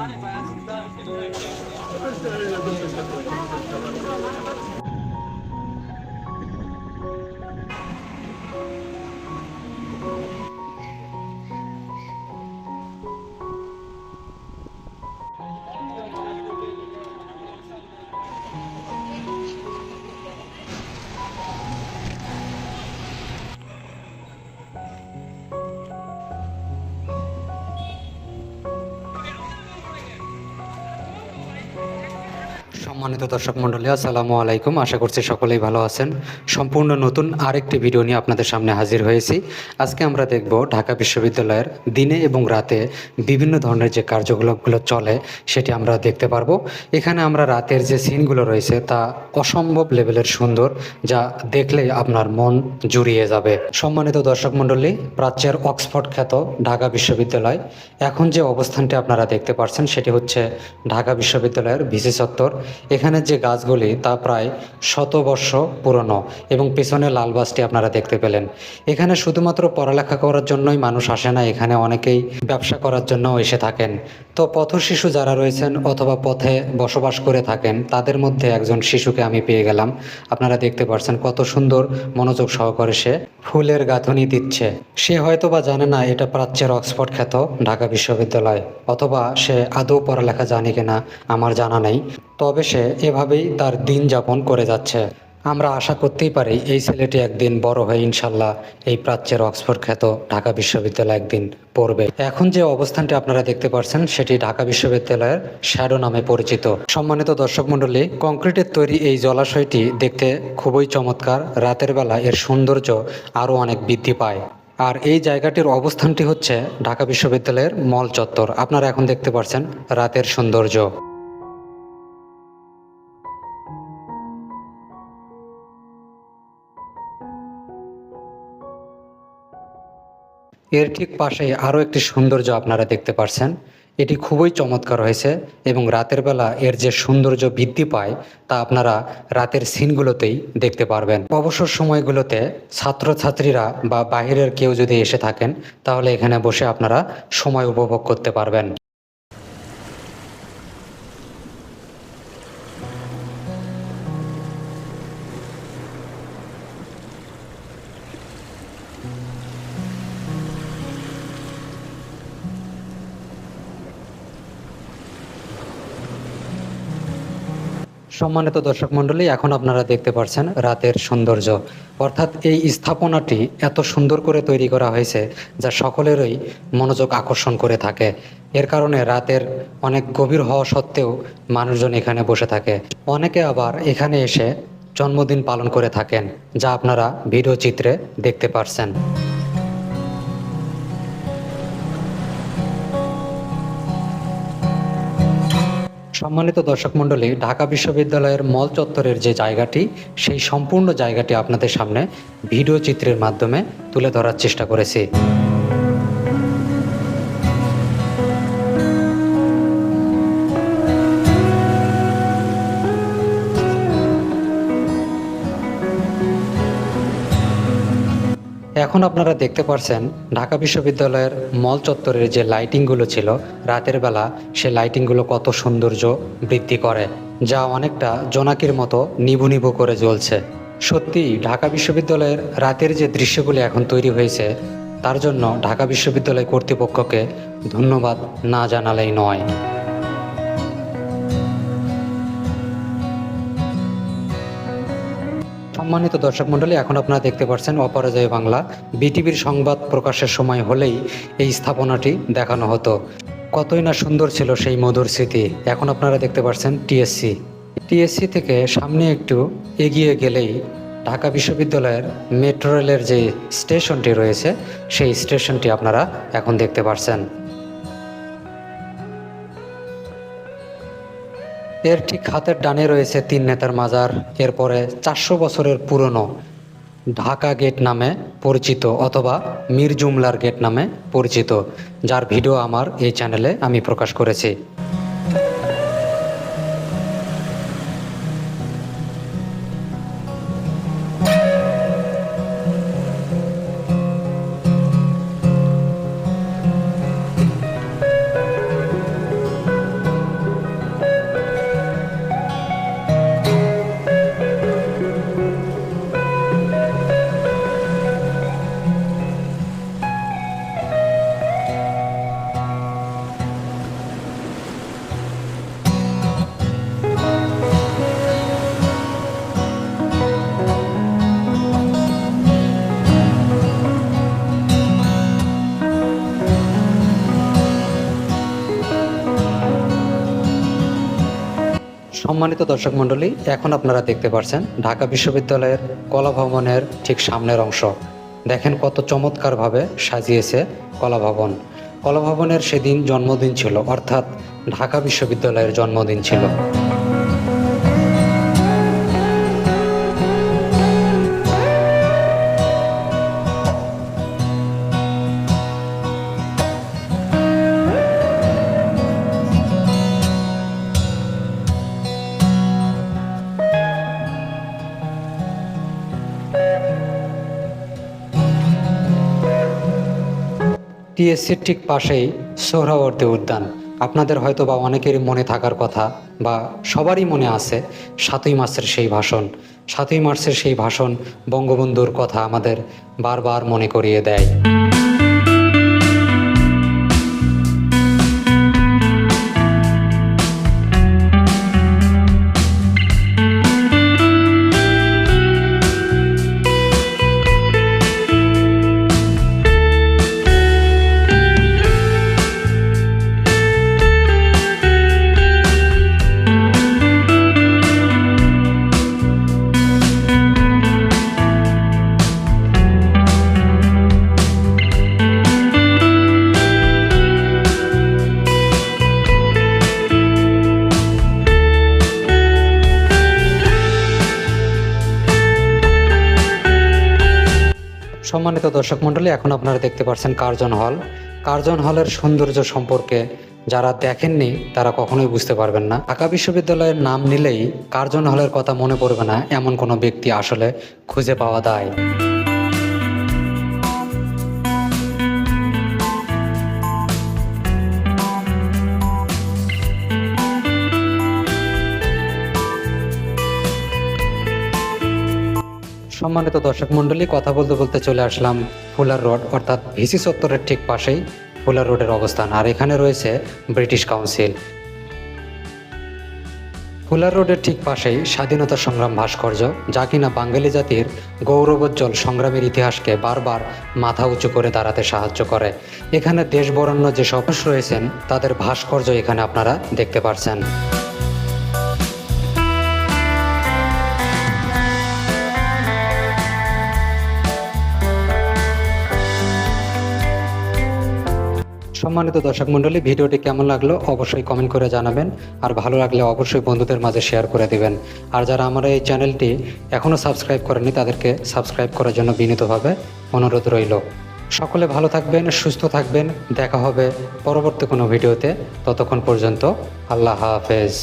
Thank you. সম্মানিত দর্শক মণ্ডলী, আসসালামু আলাইকুম। আশা করছি সকলেই ভালো আছেন। সম্পূর্ণ নতুন আরেকটি ভিডিও নিয়ে আপনাদের সামনে হাজির হয়েছি। আজকে আমরা দেখব ঢাকা বিশ্ববিদ্যালয়ের দিনে এবং রাতে বিভিন্ন ধরনের যে কার্যকলাপগুলো চলে, সেটি আমরা দেখতে পারব। এখানে আমরা রাতের যে সিনগুলো রয়েছে, তা অসম্ভব লেভেলের সুন্দর, যা দেখলেই আপনার মন জুড়িয়ে যাবে। সম্মানিত দর্শক মণ্ডলী, প্রাচ্যের অক্সফোর্ড খ্যাত ঢাকা বিশ্ববিদ্যালয়। এখন যে অবস্থানটি আপনারা দেখতে পাচ্ছেন সেটি হচ্ছে ঢাকা বিশ্ববিদ্যালয়ের ভিসি চত্বর। এখানে যে গাছগুলি তা প্রায় শত বর্ষ পুরনো এবং পেছনে লাল বাসটি আপনারা দেখতে পেলেন। এখানে শুধুমাত্র পড়ালেখা করার জন্যই মানুষ আসে না, এখানে অনেকেই ব্যবসা করার জন্য এসে থাকেন। তো পথ শিশু যারা রয়েছেন অথবা পথে বসবাস করে থাকেন, তাদের মধ্যে একজন শিশুকে আমি পেয়ে গেলাম। আপনারা দেখতে পাচ্ছেন কত সুন্দর মনোযোগ সহকারে সে ফুলের গাঁথনি দিচ্ছে। সে হয়তো বা জানে না এটা প্রাচ্যের অক্সফোর্ড খ্যাত ঢাকা বিশ্ববিদ্যালয়, অথবা সে আদৌ পড়ালেখা জানে কিনা আমার জানা নেই। তবে সে এভাবেই তার দিন যাপন করে যাচ্ছে। আমরা আশা করতেই পারি এই ছেলেটি একদিন বড় হয়ে ইনশাল্লাহ এই প্রাচ্যের অক্সফোর্ড খ্যাত ঢাকা বিশ্ববিদ্যালয় একদিন পড়বে। এখন যে অবস্থানটি আপনারা দেখতে পাচ্ছেন সেটি ঢাকা বিশ্ববিদ্যালয়ের শ্যাডো নামে পরিচিত। সম্মানিত দর্শক মণ্ডলী, কংক্রিটের তৈরি এই জলাশয়টি দেখতে খুবই চমৎকার। রাতের বেলা এর সৌন্দর্য আরও অনেক বৃদ্ধি পায়। আর এই জায়গাটির অবস্থানটি হচ্ছে ঢাকা বিশ্ববিদ্যালয়ের মল চত্বর। আপনারা এখন দেখতে পাচ্ছেন রাতের সৌন্দর্য। এর ঠিক পাশে আরও একটি সৌন্দর্য আপনারা দেখতে পারছেন। এটি খুবই চমৎকার হয়েছে এবং রাতের বেলা এর যে সৌন্দর্য বৃদ্ধি পায় তা আপনারা রাতের সিনগুলোতেই দেখতে পারবেন। অবসর সময়গুলোতে ছাত্রছাত্রীরা বা বাহিরের কেউ যদি এসে থাকেন, তাহলে এখানে বসে আপনারা সময় উপভোগ করতে পারবেন। সম্মানিত দর্শক মণ্ডলী, এখন আপনারা দেখতে পাচ্ছেন রাতের সৌন্দর্য। অর্থাৎ এই স্থাপনাটি এত সুন্দর করে তৈরি করা হয়েছে, যা সকলেরই মনোযোগ আকর্ষণ করে থাকে। এর কারণে রাতের অনেক গভীর হওয়া সত্ত্বেও মানুষজন এখানে বসে থাকে। অনেকে আবার এখানে এসে জন্মদিন পালন করে থাকেন, যা আপনারা ভিডিও চিত্রে দেখতে পারছেন। সম্মানিত দর্শক মণ্ডলী, ঢাকা বিশ্ববিদ্যালয়ের মল চত্বরের যে জায়গাটি, সেই সম্পূর্ণ জায়গাটি আপনাদের সামনে ভিডিও চিত্রের মাধ্যমে তুলে ধরার চেষ্টা করেছি। এখন আপনারা দেখতে পারছেন, ঢাকা বিশ্ববিদ্যালয়ের মল চত্বরের যে লাইটিংগুলো ছিল, রাতের বেলা সে লাইটিংগুলো কত সৌন্দর্য বৃদ্ধি করে, যা অনেকটা জোনাকির মতো নিভু নিবু করে জ্বলছে। সত্যি, ঢাকা বিশ্ববিদ্যালয়ের রাতের যে দৃশ্যগুলি এখন তৈরি হয়েছে, তার জন্য ঢাকা বিশ্ববিদ্যালয় কর্তৃপক্ষকে ধন্যবাদ না জানালেই নয়। সম্মানিত দর্শক মণ্ডলী, এখন আপনারা দেখতে পাচ্ছেন অপরাজয় বাংলা। বিটিভির সংবাদ প্রকাশের সময় হলেই এই স্থাপনাটি দেখানো হতো। কতই না সুন্দর ছিল সেই মধুর স্মৃতি। এখন আপনারা দেখতে পাচ্ছেন টিএসসি। টিএসসি থেকে সামনে একটু এগিয়ে গেলেই ঢাকা বিশ্ববিদ্যালয়ের মেট্রো রেলের যে স্টেশনটি রয়েছে, সেই স্টেশনটি আপনারা এখন দেখতে পাচ্ছেন। এর ঠিক হাতের ডানে রয়েছে তিন নেতার মাজার। এরপরে চারশো বছরের পুরনো ঢাকা গেট নামে পরিচিত অথবা মীর জুমলার গেট নামে পরিচিত, যার ভিডিও আমার এই চ্যানেলে আমি প্রকাশ করেছি। সম্মানিত দর্শক মন্ডলী এখন আপনারা দেখতে পাচ্ছেন ঢাকা বিশ্ববিদ্যালয়ের কলা ভবনের ঠিক সামনের অংশ। দেখেন কত চমৎকারভাবে সাজিয়েছে কলা ভবন কলা ভবনের সেদিন জন্মদিন ছিল, অর্থাৎ ঢাকা বিশ্ববিদ্যালয়ের জন্মদিন ছিল। টিএসসির ঠিক পাশেই সোহরাওয়ার্দী উদ্যান। আপনাদের হয়তো বা অনেকেরই মনে থাকার কথা বা সবারই মনে আছে সাতই মার্চের সেই ভাষণ। সাতই মার্চের সেই ভাষণ বঙ্গবন্ধুর কথা আমাদের বারবার মনে করিয়ে দেয়। সম্মানিত দর্শক মণ্ডলী, এখন আপনারা দেখতে পাচ্ছেন কার্জন হল। কার্জন হলের সৌন্দর্য সম্পর্কে যারা দেখেননি, তারা কখনোই বুঝতে পারবেন না। ঢাকা বিশ্ববিদ্যালয়ের নাম নিলেই কার্জন হলের কথা মনে পড়বে না, এমন কোনো ব্যক্তি আসলে খুঁজে পাওয়া দায়। সম্মানিত দর্শক মণ্ডলী, কথা বলতে বলতে চলে আসলাম ফুলার রোড, অর্থাৎ ভিসি চত্বরের ঠিক পাশেই ফুলার রোডের অবস্থান। আর এখানে রয়েছে ব্রিটিশ কাউন্সিল। ফুলার রোডের ঠিক পাশেই স্বাধীনতা সংগ্রাম ভাস্কর্য, যা কিনা বাঙালি জাতির গৌরবোজ্জ্বল সংগ্রামের ইতিহাসকে বারবার মাথা উঁচু করে দাঁড়াতে সাহায্য করে। এখানে দেশ বরণ্য যে সপুষ রয়েছেন, তাদের ভাস্কর্য এখানে আপনারা দেখতে পাচ্ছেন সম্মানিত দর্শক মণ্ডলী, ভিডিওটি কেমন লাগল অবশ্যই কমেন্ট করে জানাবেন। আর ভালো লাগলে অবশ্যই বন্ধুদের মাঝে শেয়ার করে দিবেন। আর যারা আমার এই চ্যানেলটি এখনও সাবস্ক্রাইব করেনি তাদেরকে সাবস্ক্রাইব করার জন্য বিনীতভাবে অনুরোধ রইল। সকলে ভালো থাকবেন, সুস্থ থাকবেন। দেখা হবে পরবর্তী কোনো ভিডিওতে। ততক্ষণ পর্যন্ত আল্লাহ হাফেজ।